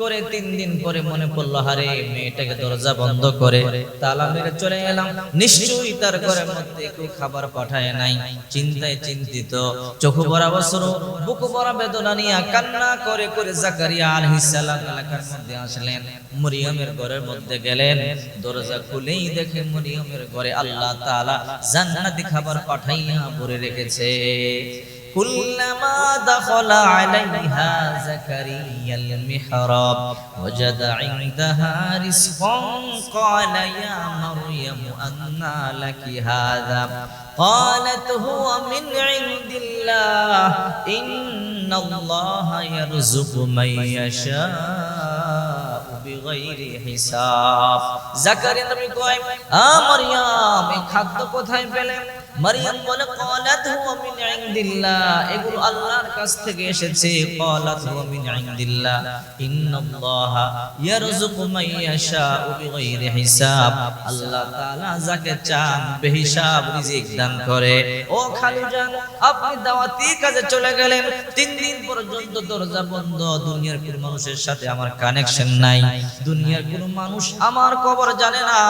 করে তিন দিন পরে মনে পড়ল হারে মেয়েটাকে দরজা বন্ধ করে তালা মেরে চলে এলাম। নিশ্চয়ই তার ঘরের মধ্যে কেউ খাবার পাঠায় নাই। চিন্তায় চিন্তিত, চোখ ভরা বছর বুক ভরা বেদনা নিয়ে কান্না করে করে জাকারিয়া আলাইহিস সালাম এলাকার মধ্যে আসলেন। মরিয়মের ঘরের মধ্যে গেলেন। দরজা খুলেই দেখে মরিয়মের ঘরে আল্লাহ তাআলা জান্নাতি খাবার পাঠাইয়া ভরে রেখেছে। كلما دخل عليها زكريا المحراب وجد عندها رزقا قال يا مريم أنى لك هذا قالت هو من عند الله إن الله يرزق من يشاء بغير حساب زكريا নবী কয় আ মারিয়াম এই খাদ্য কোথায় পেলেন মারিয়াম বলে ক্বালাত হুয়া মিন ইনদিল্লাহ। এগুলো আল্লাহর কাছ থেকে এসেছে ক্বালাত হুয়া মিন ইনদিল্লাহ। ইন্নাল্লাহা ইয়ারযুকু মান ইয়াশাউ বিগাইরি হিসাব। আল্লাহ তাআলা যাকে চান, বেহিসাব রিজিক দান করে। ও খালুজান আপনি দাওয়াতি কাজে চলে গেলেন। তিন দিন পর্যন্ত দরজা বন্ধ। দুনিয়ার কোন মানুষের সাথে আমার কানেকশন নাই। দুনিয়ার কোন মানুষ আমার খবর জানে না।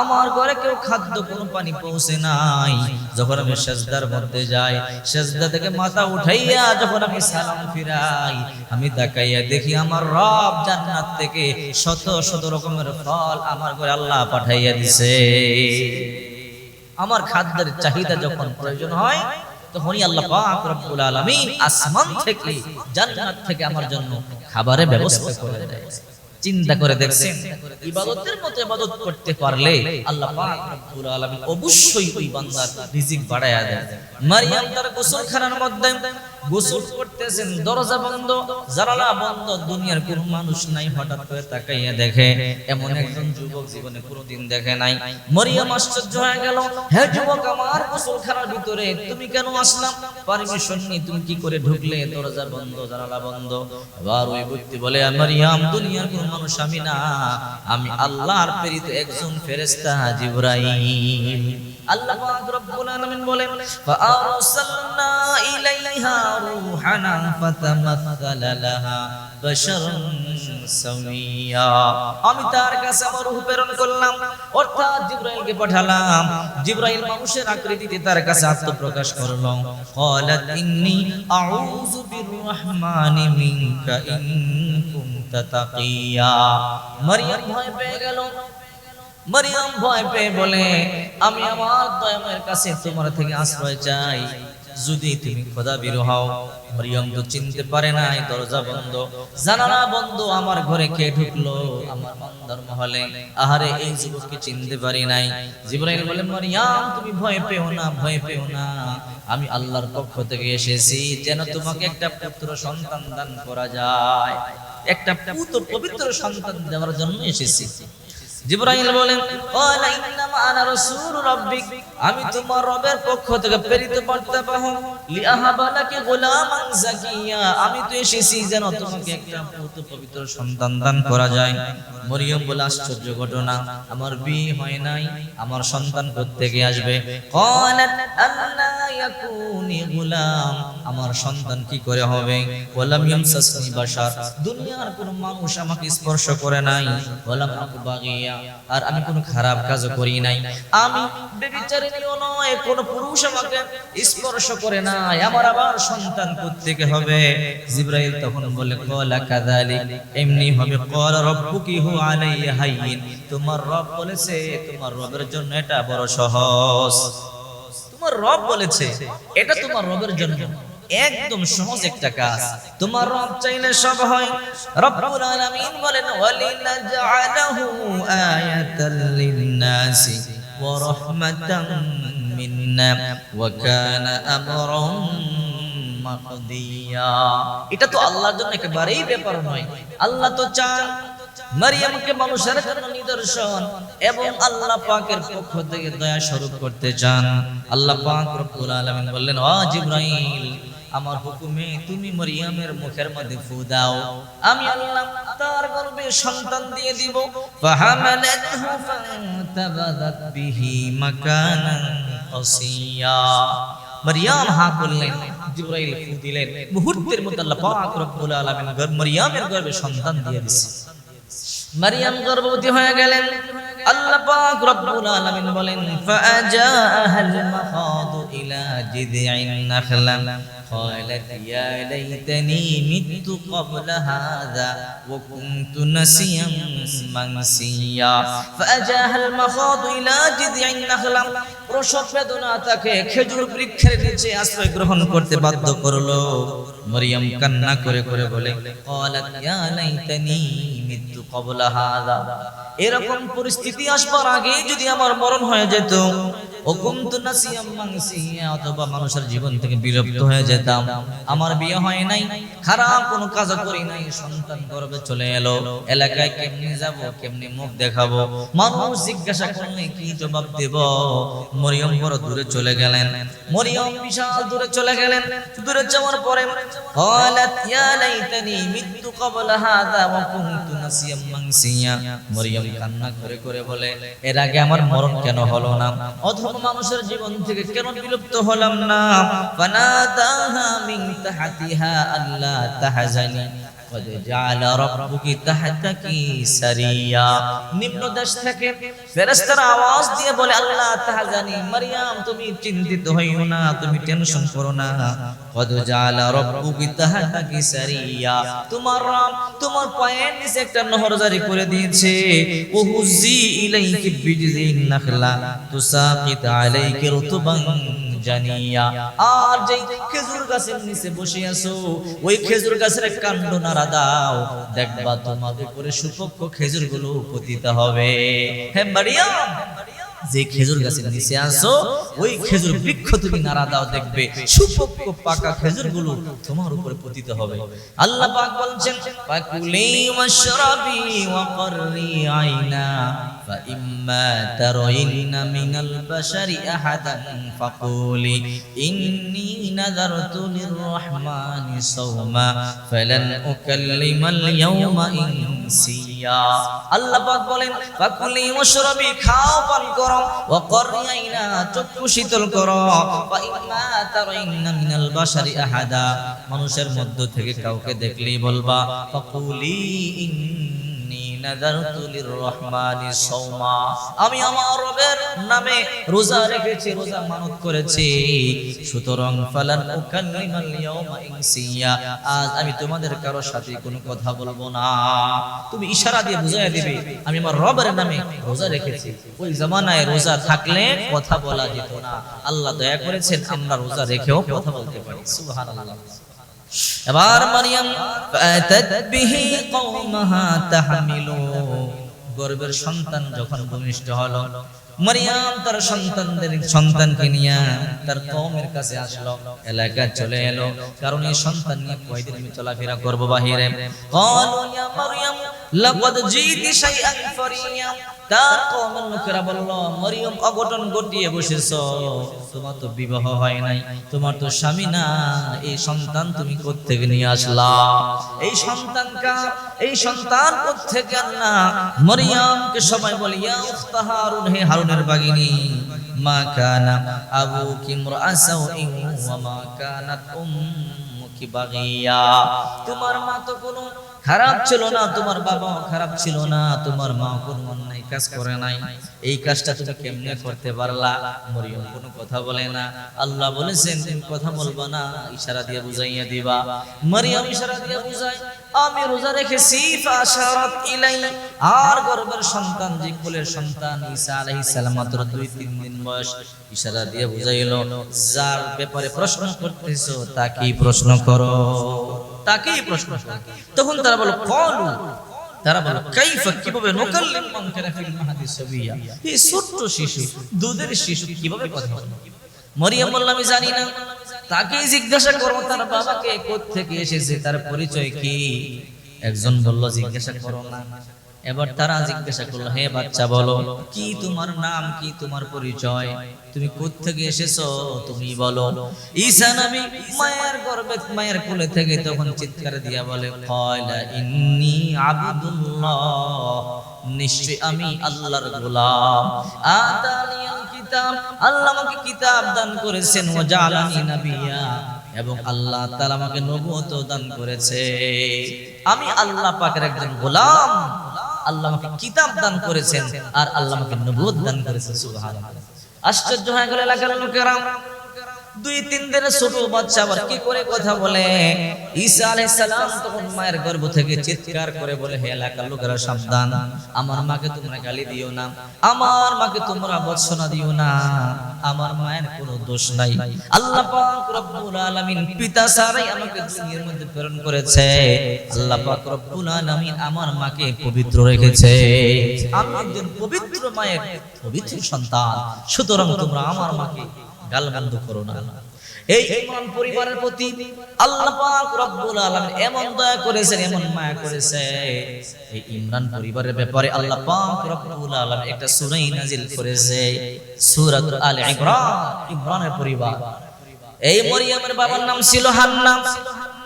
আমার ঘরে কেউ খাদ্য, কোনো পানি পৌঁছে নাই। যখন আমি সেজদার মধ্যে যাই, সেজদা থেকে মাথা উঠাইয়া যখন আমি সালাম ফিরাই, আমি তাকাইয়া দেখি আমার রব জান্নাত থেকে শত শত রকমের ফল আমার ঘরে আল্লাহ পাঠাইয়া দিছে। আমার খাদ্যের চাহিদা যখন প্রয়োজন হয়, তখনই আল্লাহ পাক রব্বুল আলামিন আসমান থেকে, জান্নাত থেকে আমার জন্য খাবারের ব্যবস্থা করে দেয়। চিন্তা করে দেখছেন। ইবাদতের মতো ইবাদত করতে পারলে আল্লাহ পাক রব্বুল আলামিন অবশ্যই ওই বান্দার রিজিক বাড়ায়া দেন। মারিয়াম তার গোসলখানার মধ্যে গোসল করতেছেন, দরজা বন্ধ, জানালা বন্ধ, দুনিয়ার কোন মানুষ নাই, হঠাৎ করে তাকাইয়া দেখে, এমন একজন যুবক জীবনে কোনোদিন দেখে নাই। মরিয়ম আশ্চর্য হয়ে গেল, হে যুবক আমার, গোসলখানার ভিতরে তুমি কেন আসলাম পারমিশন নি তুমি কি করে ঢুকলে? দরজা বন্ধ, জানালা বন্ধ। এবার ওই ব্যক্তি বলে মারিয়াম, দুনিয়ার কোন মানুষ আমি না, আমি আল্লাহর প্রেরিত একজন ফেরেশতা জিবরাইল। আল্লাহ পাক রব্বুল আলামিন বলেন ফাআরসালনা ইলাইহা রূহানা ফাতামাসসালা লাহা বাশারান সাওয়িয়া আমি তার কাছে আমার রূহ প্রেরণ করলাম। অর্থাৎ জিবরাইলকে পাঠালাম। জিবরাইল মানুষের আকৃতিতে তার কাছে আত্মপ্রকাশ করল। ক্বালাত ইন্নী আউযু বিররহমানি মিনকা ইন কুনতা তাকিয়া। মারইয়াম ভয় পেয়ে গেল। মারিয়াম ভয় পেয়ে বলে, আমি আমার দয়াময়ের কাছে তোমার থেকে আশ্রয় চাই। যদি তুমি খোদা বীর হও মরিয়ম তো চিনতে পারে নাই দরজা বন্ধ, জানালা বন্ধ, আমার ঘরে কে ঢুকলো? আমার বান্দার মহলে, আহারে, এই যুবককে চিনতে পারি নাই। জিবরাইল বলে, মরিয়াম, তুমি ভয় পেও না, ভয় পেও না। আমি আল্লাহর পক্ষ থেকে এসেছি যেন তোমাকে একটা পুত্র সন্তান দান করা যায়। একটা পুত্র পবিত্র সন্তান দেওয়ার জন্য এসেছি। বলেন আমি তোমার রবের পক্ষ থেকে প্রেরিত আমি তো এসেছি যেন তোমাকে একটা পবিত্র সন্তান দান করা যায়। মরিয়ম বলে, আশ্চর্য ঘটনা, আমার বিয়ে হয় নাই, আমার সন্তান থেকে আসবে? ইয়াকুনি গোলাম, আমার সন্তান কি করে হবে? ওয়ালাম ইয়ামসাসনি বাশার, দুনিয়ার কোন মানুষ আমাকে স্পর্শ করে নাই। ওয়ালাম আকু বাগিয়া, আর আমি কোনো খারাপ কাজও করি নাই। আমি নয়, কোন পুরুষ আমাকে স্পর্শ করে নাই। আমার আবার সন্তান কোত্থেকে হবে? জিব্রাইল তখন বলে এমনি হবে। হু আলাইয়া হাইয়িন, তোমার রব বলেছে, তোমার রবের জন্য এটা বড় সহজ। তোমার রব বলেছে, এটা তোমার রবের জন্য। একদম সহজ একটা কাজ। তোমার রব চাইলে সব হয়। রব্বুল আলামিন বলেন, ওয়ালিনাজআলাহু আয়াতাল লিন-নাসি ওয়া রাহমাতাম মিন্না ওয়া কানা আমরান মাকদিয়া। এটা তো আল্লাহর জন্য একেবারেই ব্যাপার নয়। আল্লাহ তো চান মারিয়ামকে মানুষের জন্য নিদর্শন এবং আল্লাহ পাকের পক্ষ থেকে দয়া স্বরূপ করতে চান। আল্লাহ পাক রব্বুল আলামিন বললেন, ও জিবরাইল, আমার হুকুমে তুমি মরিয়মের মুখের মধ্যে ফু দাও। আমি আল্লাহ তার গর্ভে সন্তান দিয়ে দিব। ফাহামালাতহু ফান্তাবাদাত বিহি মাকানান কাসিয়া মারিয়াম হা করলেন, জিবরাইল ফু দিলেন। মুহূর্তের মধ্যে আল্লাহ পাক রব্বুল আলামিন মারিয়ামের গর্ভে সন্তান দিয়ে দিয়েছে মারিয়াম গর্ভবতী হয়ে গেলেন আল্লাহ পাক রব্বুল আলামিন বলেন ফাজাআহাল মাখাদু ইলা জিদঈন নাখলা قالت يا ليتني مت قبل هذا وكنت نسيا منسيا فأجاها المخاض إلى جذع النخلة প্রসব বেদনা তাকে খেজুর বৃক্ষের নিচে আশ্রয় গ্রহণ করতে বাধ্য করলো মরিয়ম কান্না করে করে বলে এরকম পরিস্থিতি আসবার আগে যদি আমার মরণ হয়ে যেত অথবা মানুষের জীবন থেকে হয়ে যেতাম। আমার বিয়ে হয় নাই, খারাপ কোনো কাজ করি নাই, সন্তান চলে এলো। এলাকায় কেমনি যাব, কেমনি মুখ দেখাবো? মানুষ জিজ্ঞাসা করলে কি জবাব দেব? মরিয়ম বড় দূরে চলে গেলেন। মরিয়ম বিশাল দূরে চলে গেলেন। দূরে যাওয়ার পরে قالت يا ليتني مت قبل هذا وكنت نسيا منسيا মরিয়ম কান্না করে করে বলে এর আগে আমার মরণ কেন হলো না অথবা মানুষের জীবন থেকে কেন বিলুপ্ত হলাম না ফানাদাহা মিন তাহতিহা আল্লাহ তাহজানি قد جعل ربك تحتك سريا নিম্ন দেশ থেকে ফেরেশতারা আওয়াজ দিয়ে বলে আল্লাহ তাহজানি মারিয়াম তুমি চিন্তিত হইও না তুমি টেনশন করো না قد جعل ربك تحتك سريا তোমার রব তোমার পায়ের নিচে একটা নহর জারি করে দিয়েছে ওহুজি ইলাইকি বিজিন নাখলা তুসাকিত আলাইকি রুতবান জানিয়া, আর যেই খেজুর গাছের নিচে বসে আছো, ওই খেজুর গাছের কাণ্ড নাড়া দাও। দেখবা তোমার উপরে সুপক্ষ খেজুরগুলো পতিত হবে। হে মারিয়াম যে খেজুর গাছের নিচে আসো ওই খেজুর বৃক্ষ তুমি নাড়া দাও, দেখবে সুপক্ষ পাকা খেজুরগুলো তোমার উপরে পতিত হবে। আল্লাহ পাক বলছেন ফাকুলি ওয়াশরাবি ওয়া কররি আইনা। فإما ترين من البشر أحدا فقولي إني نذرت للرحمن صوما فلن أكلم اليوم إنسيا আল্লাহ পাক বলেন ফাকুলি ওয়াশরাবি খাও পান করো ওয়া কররিয়াইনা চক্ষু শীতল করো ফা ইম্মা তারাইনা মিনাল বাশারি আহাদা মানুষের মধ্য থেকে কাউকে দেখলেই বলবা ফাকুলি ইন্নী নাযারতু লিররহমানি সাওমা আমি তোমাদের কারও সাথে কোনো কথা বলব না। তুমি ইশারা দিয়ে বুঝাইয়া দিবে, আমি আমার রবের নামে রোজা রেখেছি। ওই জামানায় রোজা থাকলে কথা বলা যেত না। আল্লাহ দয়া করেছেন আমরা রোজা রেখেও কথা বলতে পারি। সুবহানাল্লাহ। এবার মারিয়াম বিহি কওমাহা তাহমিলু গর্ভের সন্তান যখন ভূমিষ্ঠ হলো মারিয়াম তার সন্তানদের, সন্তানকে নিয়ে তার কওমের কাছে আসলো। এলাকা চলে এলো। কারণ এই সন্তান নিয়ে কয়দিন আমি চলাফেরা করব বাহিরে? ক্বালু মারিয়াম, লাকাদ জিতি শাইআন ফারিয়া। তার কওমের লোকেরা বলল, মরিয়ম, অঘটন ঘটিয়ে বসেছো। তোমার তো বিবাহ হয় নাই, তোমার তো স্বামী না এই সন্তান তুমি নিয়ে আসলা? এই সন্তান এই সন্তান মরিয়মকে সবাই বলে হারুন হারুনের বাগিনী, মা কানা আবুকি ইমরাসাউইন ওয়া মা কানাত উম্মুকি বাগিয়া। তোমার মা তো কোনো খারাপ ছিল না, তোমার বাবাও খারাপ ছিল না, তোমার মা কোনো অন্যায় কাজ করে নাই। এই কাজটা তুমি কেমনে করতে পারলা? মরিয়ম কোনো কথা বলে না। আল্লাহ বলেছেন, তুমি কথা বলবা না, ইশারা দিয়ে বুঝাইয়া দিবা। মরিয়ম ইশারা দিয়ে বুঝাই আমি রোজা রেখেছি, ফাশারাত ইলাই। আর গর্ভের সন্তান যে কোলের সন্তান ঈসা আলাইহিস সালাম মাত্র দুই, তিন দিন বয়স, ইশারা দিয়ে বুঝাইলো, যার ব্যাপারে প্রশ্ন করতেছো, তাকেই প্রশ্ন করো। তাকেই প্রশ্ন তখন তারা বলো, কলু। তারা বলো, কাইফা, কীভাবে মান কানা ফিল মাহদি সাবিয়া? এই শিশু, দুধের শিশু, কীভাবে কথা বলে আমি জানি না। তাকে জিজ্ঞাসা করো, তার বাবাকে কোত্থেকে এসেছে? তার পরিচয় কি? একজন বলল, জিজ্ঞাসা করো না। এবার তারা জিজ্ঞাসা করল, হে বাচ্চা বলো, কি তোমার নাম, কি তোমার পরিচয়? তুমি কোত্থেকে এসেছ? তুমি বলো। ঈসা নবী মায়ের গর্ভে মায়ের কোলে থেকে তখন চিৎকার দিয়া বলে, কয়লা ইন্নি নিশ্চয় আমি আল্লাহর গোলাম। আতানিয়াল কিতাব, আল্লাহ আমাকে কিতাব দান করেছেন ও জালানি নাবিয়া। এবং আল্লাহ তাআলা আমাকে নবুয়ত দান করেছে। আমি আল্লাহ পাকের একজন গোলাম। আল্লাহ কিতাব দান করেছেন আর আল্লাহ আমাকে দান করেছেন আশ্চর্য হয়ে গেল এলাকার লোকেরা। দুই, তিন দিনের ছোট বাচ্চা আবার কি করে কথা বলে? ঈসা আলাইহিস সালাম তখন মায়ের গর্ভ থেকে চিৎকার করে বলে, হে এলাকার লোকেরা, সাবধান। আমার মাকে তোমরা গালি দিও না। আমার মাকে তোমরা বৎসনা দিও না। আমার মায়ের কোনো দোষ নাই। আল্লাহ পাক রব্বুল আলামিন পিতা ছাড়াই আমাকে দুনিয়ার মধ্যে প্রেরণ করেছে। আল্লাহ পাক রব্বুল আলামিন আমার মাকে পবিত্র রেখেছে। আমি একজন পবিত্র মায়ের পবিত্র সন্তান। সুতরাং তোমরা আমার মাকে গালমন্দ করো না। এই ইমরান পরিবারের প্রতি আল্লাহ পাক রব্বুল আলামিন এমন দয়া করেছেন, এমন মায়া করেছে এই ইমরান পরিবারের ব্যাপারে আল্লাহ পাক রব্বুল আলামিন একটা সূরা নাজিল করেছে সূরাতুল আল ইমরান, ইমরানের পরিবার। এই মরিয়মের বাবার নাম ছিল হান্না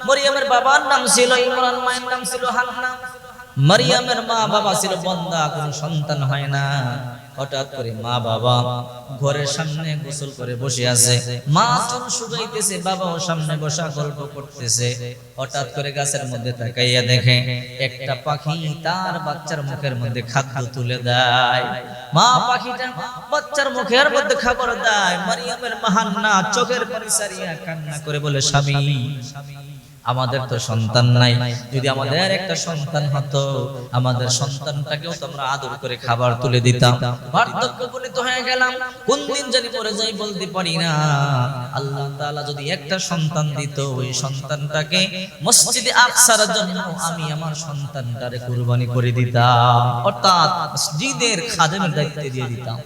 মরিয়মের বাবার নাম ছিল ইমরান, মায়ের নাম ছিল হান্না মারিয়ামের মা বাবা ছিল বন্দা, কোনো সন্তান হয় না। হঠাৎ করে মা বাবা ঘরের সামনে গোসল করে বসে আছে। মা চুল শুকাইতেছে, বাবাও সামনে বসা গল্প করতেছে। হঠাৎ করে গাছের মধ্যে তাকাইয়া দেখে একটা পাখি তার বাচ্চার মুখের মধ্যে খাদ্য তুলে দেয়। মা পাখিটা বাচ্চার মুখের মধ্যে খাবার দেয়। মারিয়ামের মাহান্না চোখের পানি সারিয়া কান্না করে বলে, স্বামী আমাদের তো সন্তান নাই। যদি আমাদের একটা সন্তান হতো আমাদের সন্তানটাকেও তো আমরা আদর করে খাবার তুলে দিতাম। বার্ধক্য গুণিত হয়ে গেলাম। কোন দিন জানি পরে যাই বলতে পারি না। আল্লাহ তাআলা যদি একটা সন্তান দিত ওই সন্তানটাকে মসজিদে আকসার জন্য আমি আমার সন্তানটারে কুরবানি করে দিতাম। অর্থাৎ মসজিদের খাদেমের দায়িত্ব দিয়ে দিতাম।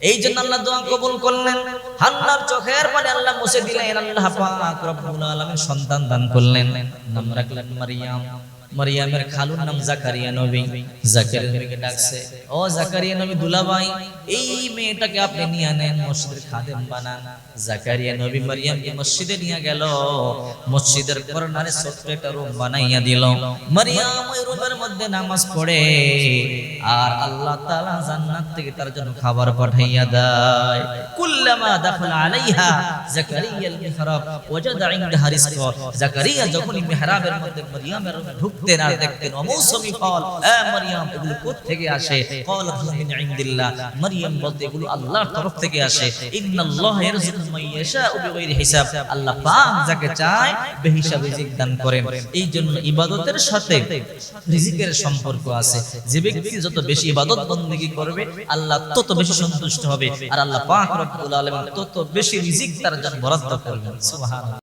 এই জন্য আল্লাহ দোয়া কবুল করলেন। হান্নার চোখের পানি আল্লাহ মুছে দিলেন। আল্লাহ পাক রব্বুল আলামিন সন্তান দান করলেন। নাম রাখলেন মারিয়াম। মারিয়ামের খালুর নাম জাকারিয়া নবী। জাকারিয়া ডাকছে, ও জাকারিয়া নবী দুলাভাই, এই মেয়েটাকে আপনি নিয়ে নেন মসজিদের খাদেম বানান। জাকারিয়া নবী মারিয়ামকে মসজিদে নিয়ে গেল। মসজিদের কর্নারে ছোট্ট একটা রুম বানাইয়া দিল। মারিয়াম ওই রুমের মধ্যে নামাজ পড়ে, আর আল্লাহ তাআলা জান্নাত থেকে তার জন্য খাবার পাঠাইয়া দেয়। কুল্লামা দাখাল আলাইহা জাকারিয়া আল মিহরাব, ওয়াজাদা ইনদাহা রিজকা। জাকারিয়া যখনই মিহরাবের মধ্যে মারিয়ামের রুমে আর দেখতেন। অমৌসুমি ফল মারিয়াম, এগুলো থেকে আসে? মিন ইনদিল্লাহ। মারিয়াম বলতে, এগুলো আল্লাহর তরফ থেকে আসে। ইন্নাল্লাহ ইয়ারযুকু হিসাব। আল্লাহ পাক যাকে চায় রিজিক দান করেন। এই জন্য ইবাদতের সাথে রিজিকের সম্পর্ক আছে। যে ব্যক্তি যত বেশি ইবাদত বন্দেগী করবে, আল্লাহ তত বেশি সন্তুষ্ট হবে। আর আল্লাহ পাক রব্বুল আলামিন তত বেশি রিজিক তার জন্য বরাদ্দ করবেন। সুবহানাল্লাহ।